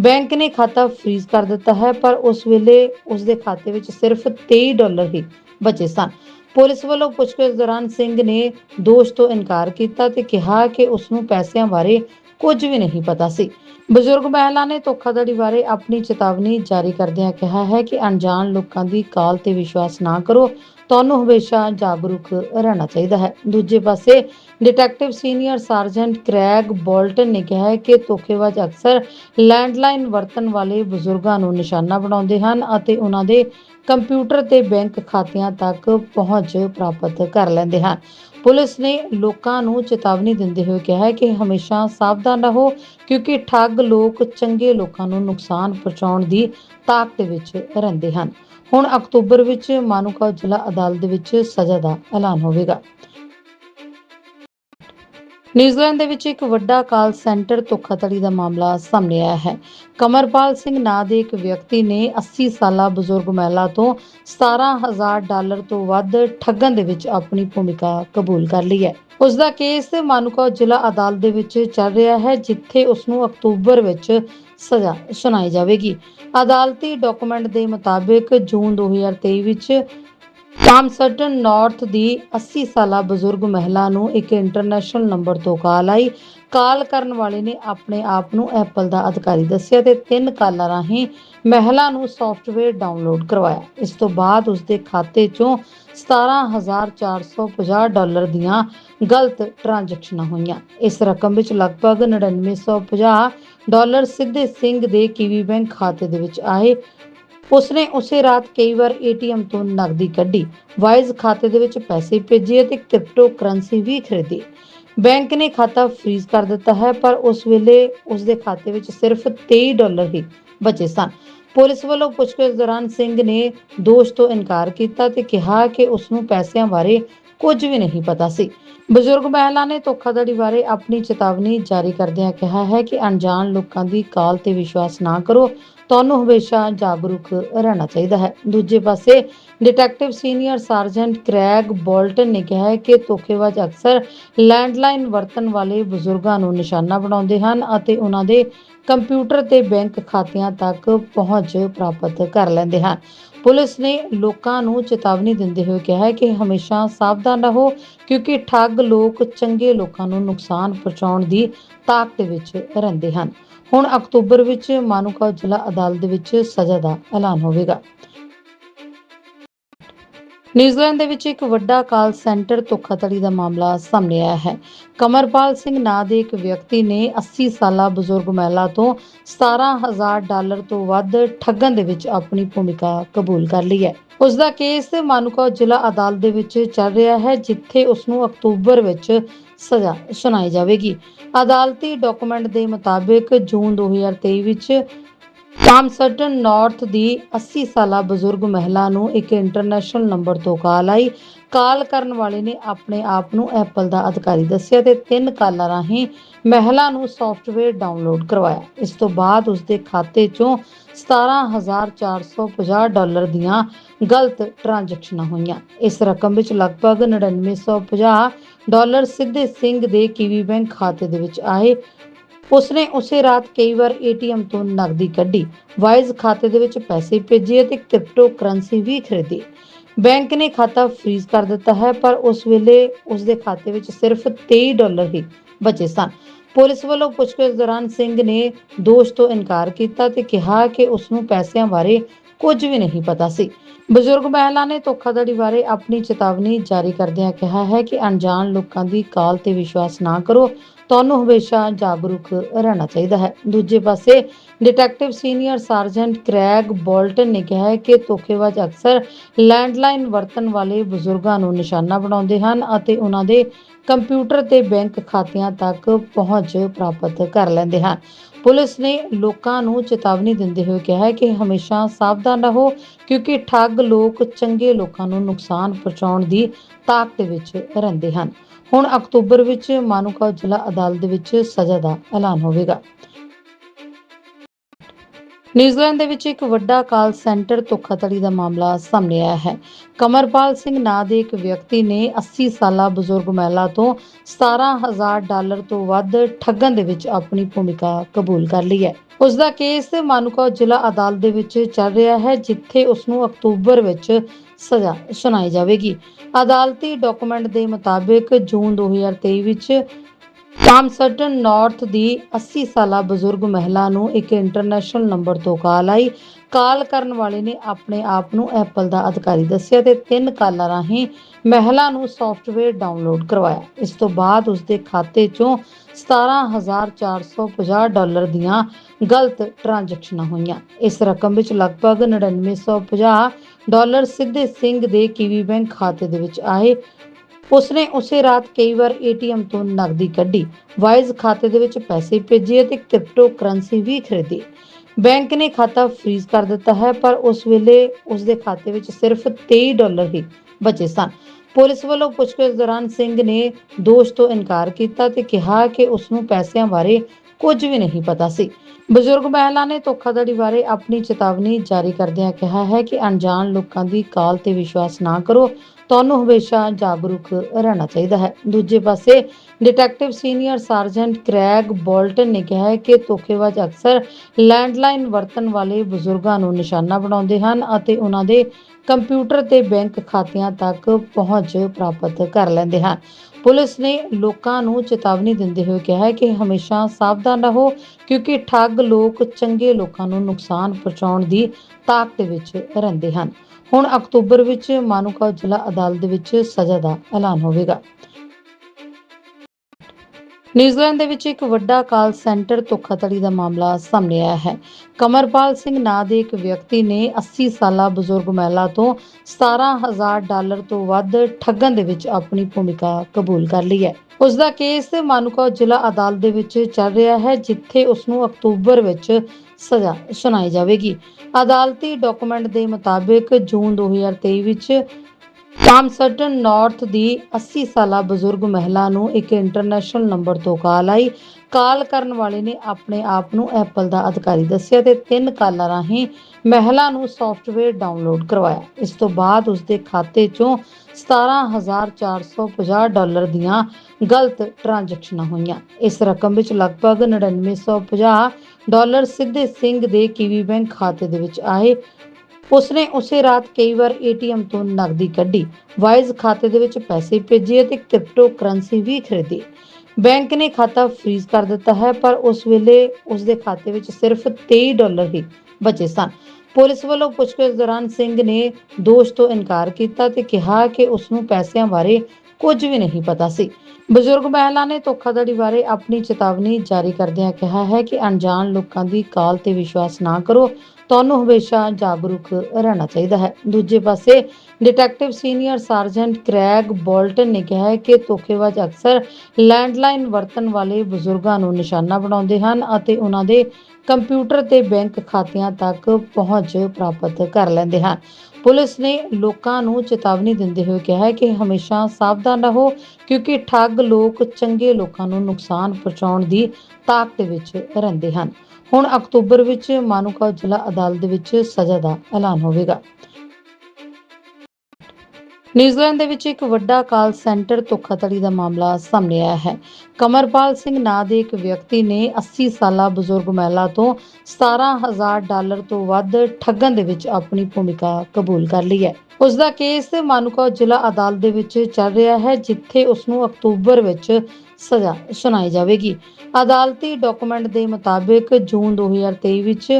ਬੈਂਕ ਨੇ ਖਾਤਾ ਫ੍ਰੀਜ਼ ਕਰ ਦਿੱਤਾ ਹੈ, ਪਰ ਉਸ ਵੇਲੇ ਉਸ ਦੇ ਖਾਤੇ ਵਿੱਚ ਸਿਰਫ 23 ਡਾਲਰ ਹੀ ਬਚੇ ਸਨ। ਪੁਲਿਸ ਵੱਲੋਂ ਪੁੱਛਗਿੱਛ ਦੌਰਾਨ ਸਿੰਘ ਨੇ ਦੋਸ਼ ਤੋਂ ਇਨਕਾਰ ਕੀਤਾ ਤੇ ਕਿਹਾ ਕਿ ਉਸ ਨੂੰ ਪੈਸਿਆਂ ਬਾਰੇ ਕੁਝ ਵੀ ਨਹੀਂ ਪਤਾ ਸੀ। ਬਜ਼ੁਰਗ ਮਹਿਲਾ ਨੇ ਧੋਖਾਧੜੀ ਬਾਰੇ ਆਪਣੀ ਚੇਤਾਵਨੀ ਜਾਰੀ ਕਰਦਿਆਂ ਕਿਹਾ ਹੈ ਕਿ ਅਣਜਾਣ ਲੋਕਾਂ ਦੀ ਕਾਲ ਤੇ ਵਿਸ਼ਵਾਸ ਨਾ ਕਰੋ, ਤੁਹਾਨੂੰ ਹਮੇਸ਼ਾ ਜਾਗਰੂਕ ਰਹਿਣਾ ਚਾਹੀਦਾ ਹੈ। ਦੂਜੇ ਪਾਸੇ, detective senior sergeant Craig Bolton ਨੇ ਕਿਹਾ ਕਿ ਧੋਖੇਬਾਜ਼ ਅਕਸਰ ਲੈਂਡਲਾਈਨ ਵਰਤਣ ਵਾਲੇ ਬਜ਼ੁਰਗਾਂ ਨੂੰ ਨਿਸ਼ਾਨਾ ਬਣਾਉਂਦੇ ਹਨ ਅਤੇ ਉਹਨਾਂ ਦੇ ਕੰਪਿਊਟਰ ਤੇ ਬੈਂਕ ਖਾਤਿਆਂ ਤੱਕ ਪਹੁੰਚ ਪ੍ਰਾਪਤ ਕਰ ਲੈਂਦੇ ਹਨ। ਪੁਲਿਸ ਨੇ ਲੋਕਾਂ ਨੂੰ ਚੇਤਾਵਨੀ ਦਿੰਦੇ ਹੋਏ ਕਿਹਾ ਹੈ ਕਿ ਹਮੇਸ਼ਾ ਸਾਵਧਾਨ ਰਹੋ, ਕਿਉਂਕਿ ਠੱਗ ਲੋਕ ਚੰਗੇ ਲੋਕਾਂ ਨੂੰ ਨੁਕਸਾਨ ਪਹੁੰਚਾਉਣ ਦੀ ਤਾਕ ਦੇ ਵਿੱਚ ਰਹਿੰਦੇ ਹਨ। ਹੁਣ ਅਕਤੂਬਰ ਵਿੱਚ ਮਾਨੂਕਾ ਜ਼ਿਲ੍ਹਾ ਅਦਾਲਤ ਦੇ ਵਿੱਚ ਸਜ਼ਾ ਦਾ ਐਲਾਨ ਹੋਵੇਗਾ। ਨਿਊਜ਼ੀਲੈਂਡ ਦੇ ਵਿੱਚ ਇੱਕ ਵੱਡਾ ਕਾਲ ਸੈਂਟਰ ਧੋਖਾਧੜੀ ਦਾ ਮਾਮਲਾ ਸਾਹਮਣੇ ਆਇਆ ਹੈ। ਕਮਰਪਾਲ ਸਿੰਘ ਨਾਂ ਦੇ ਇੱਕ ਵਿਅਕਤੀ ਨੇ 80 ਸਾਲਾ ਬਜ਼ੁਰਗ ਮਹਿਲਾ ਤੋਂ 17000 ਡਾਲਰ ਤੋਂ ਵੱਧ ਠੱਗਣ ਦੇ ਵਿੱਚ ਆਪਣੀ ਭੂਮਿਕਾ ਕਬੂਲ ਕਰ ਲਈ ਹੈ। ਉਸ ਦਾ ਕੇਸ ਮਾਨੁਕਾ ਜ਼ਿਲ੍ਹਾ ਅਦਾਲਤ ਦੇ ਵਿੱਚ ਚੱਲ ਰਿਹਾ ਹੈ, ਜਿੱਥੇ ਉਸ ਨੂੰ ਅਕਤੂਬਰ ਵਿੱਚ ਸਜ਼ਾ ਸੁਣਾਈ ਜਾਵੇਗੀ। ਅਦਾਲਤੀ ਡਾਕੂਮੈਂਟ ਦੇ ਮੁਤਾਬਿਕ ਜੂਨ 2023 ਵਿੱਚ ਕਾਮਸਟਨ ਨਾਰਥ ਦੀ 80 ਸਾਲਾ ਬਜ਼ੁਰਗ ਮਹਿਲਾ ਨੂੰ ਇੱਕ ਇੰਟਰਨੈਸ਼ਨਲ ਨੰਬਰ ਤੋਂ ਕਾਲ ਆਈ। ਕਾਲ ਕਰਨ ਵਾਲੇ ਨੇ ਆਪਣੇ ਆਪ ਨੂੰ ਐਪਲ ਦਾ ਅਧਿਕਾਰੀ ਦੱਸਿਆ ਤੇ ਤਿੰਨ ਕਾਲਾਂ ਰਾਹੀਂ ਮਹਿਲਾ ਨੂੰ ਸੌਫਟਵੇਅਰ ਡਾਊਨਲੋਡ ਕਰਵਾਇਆ। ਇਸ ਤੋਂ ਬਾਅਦ ਉਸ ਦੇ ਖਾਤੇ 'ਚੋਂ 17450 ਡਾਲਰ ਦੀਆਂ ਗਲਤ ਟ੍ਰਾਂਜੈਕਸ਼ਨਾਂ ਹੋਈਆਂ। ਇਸ ਰਕਮ ਵਿੱਚ ਲਗਭਗ 9950 ਡਾਲਰ ਸਿੱਧੇ ਸਿੰਘ ਦੇ ਕੀਵੀ ਬੈਂਕ ਖਾਤੇ ਦੇ ਵਿੱਚ ਆਏ। ਉਸਨੇ ਉਸੇ ਰਾਤ ਕਈ ਵਾਰ ਏਟੀਐਮ ਤੋਂ ਨਕਦੀ ਕੱਢੀ। ਵਾਈਜ਼ ਖਾਤੇ ਦੇ ਵਿੱਚ ਪੈਸੇ ਭੇਜੇ ਅਤੇ ਕ੍ਰਿਪਟੋ ਕਰੰਸੀ ਵੀ ਖਰੀਦੀ। ਬੈਂਕ ਨੇ ਖਾਤਾ ਫ੍ਰੀਜ਼ ਕਰ ਦਿੱਤਾ ਹੈ, ਪਰ ਉਸ ਵੇਲੇ ਉਸ ਦੇ ਖਾਤੇ ਵਿੱਚ ਸਿਰਫ 23 ਡਾਲਰ ਹੀ ਬਚੇ ਸਨ। ਪੁਲਿਸ ਵੱਲੋਂ ਪੁੱਛਗਿੱਛ ਦੌਰਾਨ ਸਿੰਘ ਨੇ ਦੋਸ਼ ਤੋਂ ਇਨਕਾਰ ਕੀਤਾ ਤੇ ਕਿਹਾ ਕਿ ਉਸ ਨੂੰ ਪੈਸਿਆਂ ਬਾਰੇ ਕੁਝ ਵੀ ਨਹੀਂ ਪਤਾ ਸੀ। ਬਜ਼ੁਰਗ ਮਹਿਲਾ ਨੇ ਧੋਖਾਧੜੀ ਬਾਰੇ ਆਪਣੀ ਚੇਤਾਵਨੀ ਜਾਰੀ ਕਰਦਿਆਂ ਕਿਹਾ ਹੈ ਕਿ ਅਣਜਾਣ ਲੋਕਾਂ ਦੀ ਕਾਲ ਤੇ ਵਿਸ਼ਵਾਸ ਨਾ ਕਰੋ। ਤੁਹਾਨੂੰ ਹਮੇਸ਼ਾ ਜਾਗਰੂਕ ਰਹਿਣਾ ਚਾਹੀਦਾ ਹੈ। ਦੂਜੇ ਪਾਸੇ, detective senior sergeant Craig Bolton ਨੇ ਕਿਹਾ ਹੈ ਕਿ ਧੋਖੇਬਾਜ਼ ਅਕਸਰ ਲੈਂਡਲਾਈਨ ਵਰਤਣ ਵਾਲੇ ਬਜ਼ੁਰਗਾਂ ਨੂੰ ਨਿਸ਼ਾਨਾ ਬਣਾਉਂਦੇ ਹਨ ਅਤੇ ਉਹਨਾਂ ਦੇ ਕੰਪਿਊਟਰ ਤੇ ਬੈਂਕ ਖਾਤਿਆਂ ਤੱਕ ਪਹੁੰਚ ਪ੍ਰਾਪਤ ਕਰ ਲੈਂਦੇ ਹਨ। ਪੁਲਿਸ ਨੇ ਲੋਕਾਂ ਨੂੰ ਚੇਤਾਵਨੀ ਦਿੰਦੇ ਹੋਏ ਕਿਹਾ ਹੈ ਕਿ ਹਮੇਸ਼ਾ ਸਾਵਧਾਨ ਰਹੋ, ਕਿਉਂਕਿ ਠੱਗ ਲੋਕ ਚੰਗੇ ਲੋਕਾਂ ਨੂੰ ਨੁਕਸਾਨ ਪਹੁੰਚਾਉਣ ਦੀ ਤਾਕ ਦੇ ਵਿੱਚ ਰਹਿੰਦੇ ਹਨ। ਹੁਣ ਅਕਤੂਬਰ ਵਿੱਚ ਮਾਨੂਕਾ ਜ਼ਿਲ੍ਹਾ ਅਦਾਲਤ ਦੇ ਵਿੱਚ ਸਜ਼ਾ ਦਾ ਐਲਾਨ ਹੋਵੇਗਾ। ਨਿਊਜ਼ੀਲੈਂਡ ਦੇ ਵਿੱਚ ਇੱਕ ਵੱਡਾ ਕਾਲ ਸੈਂਟਰ ਧੋਖਾਧੜੀ ਦਾ ਮਾਮਲਾ ਸਾਹਮਣੇ ਆਇਆ ਹੈ। ਕਮਰਪਾਲ ਸਿੰਘ ਨਾਂ ਦੇ ਇੱਕ ਵਿਅਕਤੀ ਨੇ 80 ਸਾਲਾ ਬਜ਼ੁਰਗ ਮਹਿਲਾ ਤੋਂ 17000 ਡਾਲਰ ਤੋਂ ਵੱਧ ਠੱਗਣ ਦੇ ਵਿੱਚ ਆਪਣੀ ਭੂਮਿਕਾ ਕਬੂਲ ਕਰ ਲਈ ਹੈ। ਉਸ ਦਾ ਕੇਸ ਮਾਨੂਕਾ ਜ਼ਿਲ੍ਹਾ ਅਦਾਲਤ ਦੇ ਵਿੱਚ ਚੱਲ ਰਿਹਾ ਹੈ, ਜਿੱਥੇ ਉਸ ਨੂੰ ਅਕਤੂਬਰ ਵਿੱਚ ਸਜ਼ਾ ਸੁਣਾਈ ਜਾਵੇਗੀ। ਅਦਾਲਤੀ ਡਾਕੂਮੈਂਟ ਦੇ ਮੁਤਾਬਿਕ ਜੂਨ 2023 ਵਿੱਚ ਕਾਮਸਟਨ ਨਾਰਥ ਦੀ 80 ਸਾਲਾ ਬਜ਼ੁਰਗ ਮਹਿਲਾ ਨੂੰ ਇੱਕ ਇੰਟਰਨੈਸ਼ਨਲ ਨੰਬਰ ਤੋਂ ਕਾਲ ਆਈ। ਕਾਲ ਕਰਨ ਵਾਲੇ ਨੇ ਆਪਣੇ ਆਪ ਨੂੰ ਐਪਲ ਦਾ ਅਧਿਕਾਰੀ ਦੱਸਿਆ ਤੇ ਤਿੰਨ ਕਾਲਾਂ ਰਾਹੀਂ ਮਹਿਲਾ ਨੂੰ ਸੌਫਟਵੇਅਰ ਡਾਊਨਲੋਡ ਕਰਵਾਇਆ। ਇਸ ਤੋਂ ਬਾਅਦ ਉਸ ਦੇ ਖਾਤੇ 'ਚੋਂ 17450 ਡਾਲਰ ਦੀਆਂ ਗਲਤ ਟ੍ਰਾਂਜੈਕਸ਼ਨਾਂ ਹੋਈਆਂ। ਇਸ ਰਕਮ ਵਿੱਚ ਲਗਭਗ 9950 ਡਾਲਰ ਸਿੱਧੇ ਸਿੰਘ ਦੇ ਕੀਵੀ ਬੈਂਕ ਖਾਤੇ ਦੇ ਵਿੱਚ ਆਏ। ਉਸਨੇ ਉਸੇ ਰਾਤ ਕਈ ਵਾਰ ਏਟੀਐਮ ਤੋਂ ਨਕਦੀ ਕੱਢੀ। ਵਾਈਜ਼ ਖਾਤੇ ਦੇ ਵਿੱਚ ਪੈਸੇ ਭੇਜੇ ਅਤੇ ਕ੍ਰਿਪਟੋ ਕਰੰਸੀ ਵੀ ਖਰੀਦੀ। ਬੈਂਕ ਨੇ ਖਾਤਾ ਫ੍ਰੀਜ਼ ਕਰ ਦਿੱਤਾ ਹੈ, ਪਰ ਉਸ ਵੇਲੇ ਉਸ ਦੇ ਖਾਤੇ ਵਿੱਚ ਸਿਰਫ 23 ਡਾਲਰ ਹੀ ਬਚੇ ਸਨ। ਪੁਲਿਸ ਵੱਲੋਂ ਪੁੱਛਗਿੱਛ ਦੌਰਾਨ ਸਿੰਘ ਨੇ ਦੋਸ਼ ਤੋਂ ਇਨਕਾਰ ਕੀਤਾ ਤੇ ਕਿਹਾ ਕਿ ਉਸ ਨੂੰ ਪੈਸਿਆਂ ਬਾਰੇ ਕੁਝ ਵੀ ਨਹੀਂ ਪਤਾ ਸੀ। ਬਜ਼ੁਰਗ ਮਹਿਲਾ ਨੇ ਧੋਖਾਧੜੀ ਬਾਰੇ ਆਪਣੀ ਚੇਤਾਵਨੀ ਜਾਰੀ ਕਰਦਿਆਂ ਕਿਹਾ ਹੈ ਕਿ ਅਣਜਾਣ ਲੋਕਾਂ ਦੀ ਕਾਲ ਤੇ ਵਿਸ਼ਵਾਸ ਨਾ ਕਰੋ। ਤੁਹਾਨੂੰ ਹਮੇਸ਼ਾ ਜਾਗਰੂਕ ਰਹਿਣਾ ਚਾਹੀਦਾ ਹੈ। ਦੂਜੇ ਪਾਸੇ, detective senior sergeant Craig Bolton ਨੇ ਕਿਹਾ ਕਿ ਧੋਖੇਬਾਜ਼ ਅਕਸਰ ਲੈਂਡਲਾਈਨ ਵਰਤਣ ਵਾਲੇ ਬਜ਼ੁਰਗਾਂ ਨੂੰ ਨਿਸ਼ਾਨਾ ਬਣਾਉਂਦੇ ਹਨ ਅਤੇ ਉਹਨਾਂ ਦੇ ਕੰਪਿਊਟਰ ਤੇ ਬੈਂਕ ਖਾਤਿਆਂ ਤੱਕ ਪਹੁੰਚ ਪ੍ਰਾਪਤ ਕਰ ਲੈਂਦੇ ਹਨ। ਪੁਲਿਸ ਨੇ ਲੋਕਾਂ ਨੂੰ ਚੇਤਾਵਨੀ ਦਿੰਦੇ ਹੋਏ ਕਿਹਾ ਹੈ ਕਿ ਹਮੇਸ਼ਾ ਸਾਵਧਾਨ ਰਹੋ ਕਿਉਂਕਿ ਠੱਗ ਲੋਕ ਚੰਗੇ ਲੋਕਾਂ ਨੂੰ ਨੁਕਸਾਨ ਪਹੁੰਚਾਉਣ ਦੀ ਤਾਕਤ ਵਿੱਚ ਰਹਿੰਦੇ ਹਨ। ਹੁਣ ਅਕਤੂਬਰ ਵਿੱਚ ਮਾਨੂਕਾ ਜ਼ਿਲ੍ਹਾ ਅਦਾਲਤ ਵਿੱਚ ਸਜ਼ਾ ਦਾ ਐਲਾਨ ਹੋਵੇਗਾ। ਨਿਊਜ਼ੀਲੈਂਡ ਦੇ ਵਿੱਚ ਇੱਕ ਵੱਡਾ ਕਾਲ ਸੈਂਟਰ ਧੋਖਾਧੜੀ ਦਾ ਮਾਮਲਾ ਸਾਹਮਣੇ ਆਇਆ ਹੈ। ਕਮਰਪਾਲ ਸਿੰਘ ਨਾਂ ਦੇ ਇੱਕ ਵਿਅਕਤੀ ਨੇ 80 ਸਾਲਾ ਬਜ਼ੁਰਗ ਮਹਿਲਾ ਤੋਂ 17000 ਡਾਲਰ ਤੋਂ ਵੱਧ ਠੱਗਣ ਦੇ ਵਿੱਚ ਆਪਣੀ ਭੂਮਿਕਾ ਕਬੂਲ ਕਰ ਲਈ ਹੈ। ਉਸ ਦਾ ਕੇਸ ਮਾਨੂਕਾ ਜ਼ਿਲ੍ਹਾ ਅਦਾਲਤ ਦੇ ਵਿੱਚ ਚੱਲ ਰਿਹਾ ਹੈ, ਜਿੱਥੇ ਉਸ ਨੂੰ ਅਕਤੂਬਰ ਵਿੱਚ ਸਜ਼ਾ ਸੁਣਾਈ ਜਾਵੇਗੀ। ਅਦਾਲਤੀ ਡਾਕੂਮੈਂਟ ਦੇ ਮੁਤਾਬਿਕ ਜੂਨ 2023 ਵਿੱਚ ਕਾਮਸਟਨ ਨਾਰਥ ਦੀ 80 ਸਾਲਾ ਬਜ਼ੁਰਗ ਮਹਿਲਾ ਨੂੰ ਇੱਕ ਇੰਟਰਨੈਸ਼ਨਲ ਨੰਬਰ ਤੋਂ ਕਾਲ ਆਈ। ਕਾਲ ਕਰਨ ਵਾਲੇ ਨੇ ਆਪਣੇ ਆਪ ਨੂੰ ਐਪਲ ਦਾ ਅਧਿਕਾਰੀ ਦੱਸਿਆ ਤੇ ਤਿੰਨ ਕਾਲਾਂ ਰਾਹੀਂ ਮਹਿਲਾ ਨੂੰ ਸੌਫਟਵੇਅਰ ਡਾਊਨਲੋਡ ਕਰਵਾਇਆ। ਇਸ ਤੋਂ ਬਾਅਦ ਉਸ ਦੇ ਖਾਤੇ 'ਚੋਂ 17450 ਡਾਲਰ ਦੀਆਂ ਗਲਤ ਟ੍ਰਾਂਜੈਕਸ਼ਨਾਂ ਹੋਈਆਂ। ਇਸ ਰਕਮ ਵਿੱਚ ਲਗਭਗ 9950 ਡਾਲਰ ਸਿੱਧੇ ਸਿੰਘ ਦੇ ਕੀਵੀ ਬੈਂਕ ਖਾਤੇ ਦੇ ਵਿੱਚ ਆਏ। ਉਸਨੇ ਉਸੇ ਰਾਤ ਕਈ ਵਾਰ ਏਟੀਐਮ ਤੋਂ ਨਕਦੀ ਕੱਢੀ। ਵਾਈਜ਼ ਖਾਤੇ ਦੇ ਵਿੱਚ ਪੈਸੇ ਭੇਜੇ ਅਤੇ ਕ੍ਰਿਪਟੋ ਕਰੰਸੀ ਵੀ ਖਰੀਦੀ। ਬੈਂਕ ਨੇ ਖਾਤਾ ਫ੍ਰੀਜ਼ ਕਰ ਦਿੱਤਾ ਹੈ, ਪਰ ਉਸ ਵੇਲੇ ਉਸ ਦੇ ਖਾਤੇ ਵਿੱਚ ਸਿਰਫ 23 ਡਾਲਰ ਹੀ ਬਚੇ ਸਨ। ਪੁਲਿਸ ਵੱਲੋਂ ਪੁੱਛਗਿੱਛ ਦੌਰਾਨ ਸਿੰਘ ਨੇ ਦੋਸ਼ ਤੋਂ ਇਨਕਾਰ ਕੀਤਾ ਤੇ ਕਿਹਾ ਕਿ ਉਸ ਨੂੰ ਪੈਸਿਆਂ ਬਾਰੇ ਕੁਝ ਵੀ ਨਹੀਂ ਪਤਾ ਸੀ। ਬਜ਼ੁਰਗ ਮਹਿਲਾ ਨੇ ਧੋਖਾਧੜੀ ਬਾਰੇ ਆਪਣੀ ਚੇਤਾਵਨੀ ਜਾਰੀ ਕਰਦਿਆਂ ਕਿਹਾ ਹੈ ਕਿ ਅਣਜਾਣ ਲੋਕਾਂ ਦੀ ਕਾਲ ਤੇ ਵਿਸ਼ਵਾਸ ਨਾ ਕਰੋ। ਤੁਹਾਨੂੰ ਹਮੇਸ਼ਾ ਜਾਗਰੂਕ ਰਹਿਣਾ ਚਾਹੀਦਾ ਹੈ। ਦੂਜੇ ਪਾਸੇ, detective senior sergeant Craig Bolton ਨੇ ਕਿਹਾ ਹੈ ਕਿ ਧੋਖੇਬਾਜ਼ ਅਕਸਰ ਲੈਂਡਲਾਈਨ ਵਰਤਣ ਵਾਲੇ ਬਜ਼ੁਰਗਾਂ ਨੂੰ ਨਿਸ਼ਾਨਾ ਬਣਾਉਂਦੇ ਹਨ ਅਤੇ ਉਹਨਾਂ ਦੇ ਕੰਪਿਊਟਰ ਤੇ ਬੈਂਕ ਖਾਤਿਆਂ ਤੱਕ ਪਹੁੰਚ ਪ੍ਰਾਪਤ ਕਰ ਲੈਂਦੇ ਹਨ। ਪੁਲਿਸ ਨੇ ਲੋਕਾਂ ਨੂੰ ਚੇਤਾਵਨੀ ਦਿੰਦੇ ਹੋਏ ਕਿਹਾ ਹੈ ਕਿ ਹਮੇਸ਼ਾ ਸਾਵਧਾਨ ਰਹੋ, ਕਿਉਂਕਿ ਠੱਗ ਲੋਕ ਚੰਗੇ ਲੋਕਾਂ ਨੂੰ ਨੁਕਸਾਨ ਪਹੁੰਚਾਉਣ ਦੀ ਤਾਕਤ ਵਿੱਚ ਰਹਿੰਦੇ ਹਨ। ਹੁਣ ਅਕਤੂਬਰ ਵਿੱਚ ਮਾਨੂਕਾ ਜ਼ਿਲ੍ਹਾ ਅਦਾਲਤ ਦੇ ਵਿੱਚ ਸਜ਼ਾ ਦਾ ਐਲਾਨ ਹੋਵੇਗਾ। ਨਿਊਜ਼ੀਲੈਂਡ ਦੇ ਵਿੱਚ ਇੱਕ ਵੱਡਾ ਕਾਲ ਸੈਂਟਰ ਧੋਖਾਧੜੀ ਦਾ ਮਾਮਲਾ ਸਾਹਮਣੇ ਆਇਆ ਹੈ। ਕਮਰਪਾਲ ਸਿੰਘ ਨਾਂ ਦੇ ਇੱਕ ਵਿਅਕਤੀ ਨੇ 80 ਸਾਲਾ ਬਜ਼ੁਰਗ ਮਹਿਲਾ ਤੋਂ 17000 ਡਾਲਰ ਤੋਂ ਵੱਧ ਠੱਗਣ ਦੇ ਵਿੱਚ ਆਪਣੀ ਭੂਮਿਕਾ ਕਬੂਲ ਕਰ ਲਈ ਹੈ। ਉਸ ਦਾ ਕੇਸ ਮਾਨੁਕਾ ਜ਼ਿਲ੍ਹਾ ਅਦਾਲਤ ਦੇ ਵਿੱਚ ਚੱਲ ਰਿਹਾ ਹੈ, ਜਿੱਥੇ ਉਸ ਨੂੰ ਅਕਤੂਬਰ ਵਿੱਚ ਸਜ਼ਾ ਸੁਣਾਈ ਜਾਵੇਗੀ। ਅਦਾਲਤੀ ਡਾਕੂਮੈਂਟ ਦੇ ਮੁਤਾਬਿਕ ਜੂਨ 2023 ਵਿੱਚ ਕਾਮਸਟਨ ਨਾਰਥ ਦੀ 80 ਸਾਲਾ ਬਜ਼ੁਰਗ ਮਹਿਲਾ ਨੂੰ ਇੱਕ ਇੰਟਰਨੈਸ਼ਨਲ ਨੰਬਰ ਤੋਂ ਕਾਲ ਆਈ। ਕਾਲ ਕਰਨ ਵਾਲੇ ਨੇ ਆਪਣੇ ਆਪ ਨੂੰ ਐਪਲ ਦਾ ਅਧਿਕਾਰੀ ਦੱਸਿਆ ਤੇ ਤਿੰਨ ਕਾਲਾਂ ਰਾਹੀਂ ਮਹਿਲਾ ਨੂੰ ਸੌਫਟਵੇਅਰ ਡਾਊਨਲੋਡ ਕਰਵਾਇਆ। ਇਸ ਤੋਂ ਬਾਅਦ ਉਸ ਦੇ ਖਾਤੇ 'ਚੋਂ 17450 ਡਾਲਰ ਦੀਆਂ ਗਲਤ ਟ੍ਰਾਂਜੈਕਸ਼ਨਾਂ ਹੋਈਆਂ। ਇਸ ਰਕਮ ਵਿੱਚ ਲਗਭਗ 9950 ਡਾਲਰ ਸਿੱਧੇ ਸਿੰਘ ਦੇ ਕੀਵੀ ਬੈਂਕ ਖਾਤੇ ਦੇ ਵਿੱਚ ਆਏ। ਉਸਨੇ ਉਸੇ ਰਾਤ ਕਈ ਵਾਰ ਏਟੀਐਮ ਤੋਂ ਨਕਦੀ ਕੱਢੀ। ਵਾਈਜ਼ ਖਾਤੇ ਦੇ ਵਿੱਚ ਪੈਸੇ ਭੇਜੇ ਅਤੇ ਕ੍ਰਿਪਟੋ ਕਰੰਸੀ ਵੀ ਖਰੀਦੀ। ਬੈਂਕ ਨੇ ਖਾਤਾ ਫ੍ਰੀਜ਼ ਕਰ ਦਿੱਤਾ ਹੈ, ਪਰ ਉਸ ਵੇਲੇ ਉਸ ਦੇ ਖਾਤੇ ਵਿੱਚ ਸਿਰਫ 23 ਡਾਲਰ ਹੀ ਬਚੇ ਸਨ। ਪੁਲਿਸ ਵੱਲੋਂ ਪੁੱਛਗਿੱਛ ਦੌਰਾਨ ਸਿੰਘ ਨੇ ਦੋਸ਼ ਤੋਂ ਇਨਕਾਰ ਕੀਤਾ ਤੇ ਕਿਹਾ ਕਿ ਉਸ ਨੂੰ ਪੈਸਿਆਂ ਬਾਰੇ ਕੁਝ ਵੀ ਨਹੀਂ ਪਤਾ ਸੀ। ਬਜ਼ੁਰਗ ਮਹਿਲਾ ਨੇ ਧੋਖਾਧੜੀ ਬਾਰੇ ਆਪਣੀ ਚੇਤਾਵਨੀ ਜਾਰੀ ਕਰਦਿਆਂ ਕਿਹਾ ਹੈ ਕਿ ਅਣਜਾਣ ਲੋਕਾਂ ਦੀ ਕਾਲ ਤੇ ਵਿਸ਼ਵਾਸ ਨਾ ਕਰੋ। ਤੁਹਾਨੂੰ ਹਮੇਸ਼ਾ ਜਾਗਰੂਕ ਰਹਿਣਾ ਚਾਹੀਦਾ ਹੈ। ਦੂਜੇ ਪਾਸੇ, detective senior sergeant Craig Bolton ਨੇ ਕਿਹਾ ਹੈ ਕਿ ਧੋਖੇਬਾਜ਼ ਅਕਸਰ ਲੈਂਡਲਾਈਨ ਵਰਤਣ ਵਾਲੇ ਬਜ਼ੁਰਗਾਂ ਨੂੰ ਨਿਸ਼ਾਨਾ ਬਣਾਉਂਦੇ ਹਨ ਅਤੇ ਉਹਨਾਂ ਦੇ ਕੰਪਿਊਟਰ ਤੇ ਬੈਂਕ ਖਾਤਿਆਂ ਤੱਕ ਪਹੁੰਚ ਪ੍ਰਾਪਤ ਕਰ ਲੈਂਦੇ ਹਨ। ਪੁਲਿਸ ਨੇ ਲੋਕਾਂ ਨੂੰ ਚੇਤਾਵਨੀ ਦਿੰਦੇ ਹੋਏ ਕਿਹਾ ਹੈ ਕਿ ਹਮੇਸ਼ਾ ਸਾਵਧਾਨ ਰਹੋ, ਕਿਉਂਕਿ ਠੱਗ ਲੋਕ ਚੰਗੇ ਲੋਕਾਂ ਨੂੰ ਨੁਕਸਾਨ ਪਹੁੰਚਾਉਣ ਦੀ ਤਾਕਤ ਵਿੱਚ ਰਹਿੰਦੇ ਹਨ। ਹੁਣ ਅਕਤੂਬਰ ਵਿੱਚ ਮਾਨੂਕਾ ਜ਼ਿਲ੍ਹਾ ਅਦਾਲਤ ਵਿੱਚ ਸਜ਼ਾ ਦਾ ਐਲਾਨ ਹੋਵੇਗਾ। ਨਿਊਜ਼ੀਲੈਂਡ ਦੇ ਵਿੱਚ ਇੱਕ ਵੱਡਾ ਕਾਲ ਸੈਂਟਰ ਧੋਖਾਧੜੀ ਦਾ ਮਾਮਲਾ ਸਾਹਮਣੇ ਆਇਆ ਹੈ। ਕਮਰਪਾਲ ਸਿੰਘ ਨਾਂ ਦੇ ਇੱਕ ਵਿਅਕਤੀ ਨੇ 80 ਸਾਲਾ ਬਜ਼ੁਰਗ ਮਹਿਲਾ ਤੋਂ 17000 ਡਾਲਰ ਤੋਂ ਵੱਧ ਠੱਗਣ ਦੇ ਵਿੱਚ ਆਪਣੀ ਭੂਮਿਕਾ ਕਬੂਲ ਕਰ ਲਈ ਹੈ। ਉਸ ਦਾ ਕੇਸ ਮਾਨੂਕਾ ਜ਼ਿਲ੍ਹਾ ਅਦਾਲਤ ਦੇ ਵਿੱਚ ਚੱਲ ਰਿਹਾ ਹੈ, ਜਿੱਥੇ ਉਸ ਨੂੰ ਅਕਤੂਬਰ ਵਿੱਚ ਸਜ਼ਾ ਸੁਣਾਈ ਜਾਵੇਗੀ। ਅਦਾਲਤੀ ਡਾਕੂਮੈਂਟ ਦੇ ਮੁਤਾਬਿਕ ਜੂਨ 2023 ਵਿੱਚ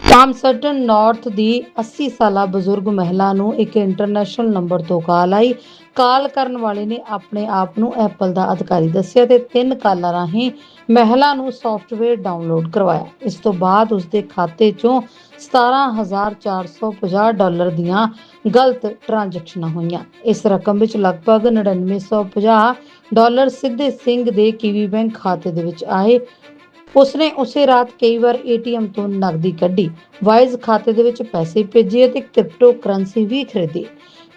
ਕਾਮਸਟਨ ਨਾਰਥ ਦੀ 80 ਸਾਲਾ ਬਜ਼ੁਰਗ ਮਹਿਲਾ ਨੂੰ ਇੱਕ ਇੰਟਰਨੈਸ਼ਨਲ ਨੰਬਰ ਤੋਂ ਕਾਲ ਆਈ। ਕਾਲ ਕਰਨ ਵਾਲੇ ਨੇ ਆਪਣੇ ਆਪ ਨੂੰ ਐਪਲ ਦਾ ਅਧਿਕਾਰੀ ਦੱਸਿਆ ਤੇ ਤਿੰਨ ਕਾਲਾਂ ਰਾਹੀਂ ਮਹਿਲਾ ਨੂੰ ਸੌਫਟਵੇਅਰ ਡਾਊਨਲੋਡ ਕਰਵਾਇਆ। ਇਸ ਤੋਂ ਬਾਅਦ ਉਸ ਦੇ ਖਾਤੇ 'ਚੋਂ 17450 ਡਾਲਰ ਦੀਆਂ ਗਲਤ ਟ੍ਰਾਂਜੈਕਸ਼ਨਾਂ ਹੋਈਆਂ। ਇਸ ਰਕਮ ਵਿੱਚ ਲਗਭਗ 9950 ਡਾਲਰ ਸਿੱਧੇ ਸਿੰਘ ਦੇ ਕੀਵੀ ਬੈਂਕ ਖਾਤੇ ਦੇ ਵਿੱਚ ਆਏ। ਉਸਨੇ ਉਸੇ ਰਾਤ ਕਈ ਵਾਰ ਏਟੀਐਮ ਤੋਂ ਨਕਦੀ ਕੱਢੀ। ਵਾਈਜ਼ ਖਾਤੇ ਦੇ ਵਿੱਚ ਪੈਸੇ ਭੇਜੇ ਅਤੇ ਕ੍ਰਿਪਟੋ ਕਰੰਸੀ ਵੀ ਖਰੀਦੀ।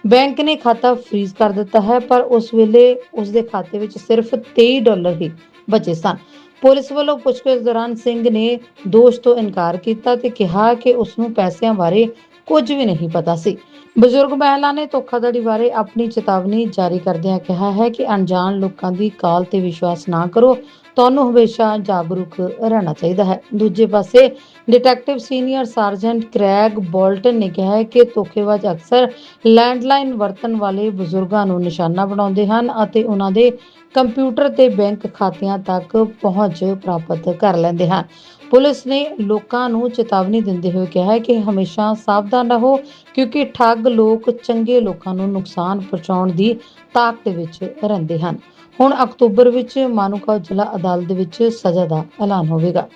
ਬੈਂਕ ਨੇ ਖਾਤਾ ਫ੍ਰੀਜ਼ ਕਰ ਦਿੱਤਾ ਹੈ, ਪਰ ਉਸ ਵੇਲੇ ਉਸ ਦੇ ਖਾਤੇ ਵਿੱਚ ਸਿਰਫ 23 ਡਾਲਰ ਹੀ ਬਚੇ ਸਨ। ਪੁਲਿਸ ਵੱਲੋਂ ਪੁੱਛਗਿੱਛ ਦੌਰਾਨ ਸਿੰਘ ਨੇ ਦੋਸ਼ ਤੋਂ ਇਨਕਾਰ ਕੀਤਾ ਤੇ ਕਿਹਾ ਕਿ ਉਸ ਨੂੰ ਪੈਸਿਆਂ ਬਾਰੇ ਕੁਝ ਵੀ ਨਹੀਂ ਪਤਾ ਸੀ। ਬਜ਼ੁਰਗ ਮਹਿਲਾ ਨੇ ਧੋਖਾਧੜੀ ਬਾਰੇ ਆਪਣੀ ਚੇਤਾਵਨੀ ਜਾਰੀ ਕਰਦਿਆਂ ਕਿਹਾ ਹੈ ਕਿ ਅਣਜਾਣ ਲੋਕਾਂ ਦੀ ਕਾਲ ਤੇ ਵਿਸ਼ਵਾਸ ਨਾ ਕਰੋ, ਤੁਹਾਨੂੰ ਹਮੇਸ਼ਾ ਜਾਗਰੂਕ ਰਹਿਣਾ ਚਾਹੀਦਾ ਹੈ। ਦੂਜੇ ਪਾਸੇ, detective senior sergeant Craig Bolton ਨੇ ਕਿਹਾ ਹੈ ਕਿ ਧੋਖੇਬਾਜ਼ ਅਕਸਰ ਲੈਂਡਲਾਈਨ ਵਰਤਣ ਵਾਲੇ ਬਜ਼ੁਰਗਾਂ ਨੂੰ ਨਿਸ਼ਾਨਾ ਬਣਾਉਂਦੇ ਹਨ ਅਤੇ ਉਹਨਾਂ ਦੇ ਕੰਪਿਊਟਰ ਤੇ ਬੈਂਕ ਖਾਤਿਆਂ ਤੱਕ ਪਹੁੰਚ ਪ੍ਰਾਪਤ ਕਰ ਲੈਂਦੇ ਹਨ। ਪੁਲਿਸ ਨੇ ਲੋਕਾਂ ਨੂੰ ਚੇਤਾਵਨੀ ਦਿੰਦੇ ਹੋਏ ਕਿਹਾ ਹੈ ਕਿ ਹਮੇਸ਼ਾ ਸਾਵਧਾਨ ਰਹੋ, ਕਿਉਂਕਿ ਠੱਗ ਲੋਕ ਚੰਗੇ ਲੋਕਾਂ ਨੂੰ ਨੁਕਸਾਨ ਪਹੁੰਚਾਉਣ ਦੀ ਤਾਕ ਦੇ ਵਿੱਚ ਰਹਿੰਦੇ ਹਨ। ਹੁਣ ਅਕਤੂਬਰ ਵਿੱਚ ਮਾਨੂਕਾ ਜ਼ਿਲ੍ਹਾ ਅਦਾਲਤ ਦੇ ਵਿੱਚ ਸਜ਼ਾ ਦਾ ਐਲਾਨ ਹੋਵੇਗਾ।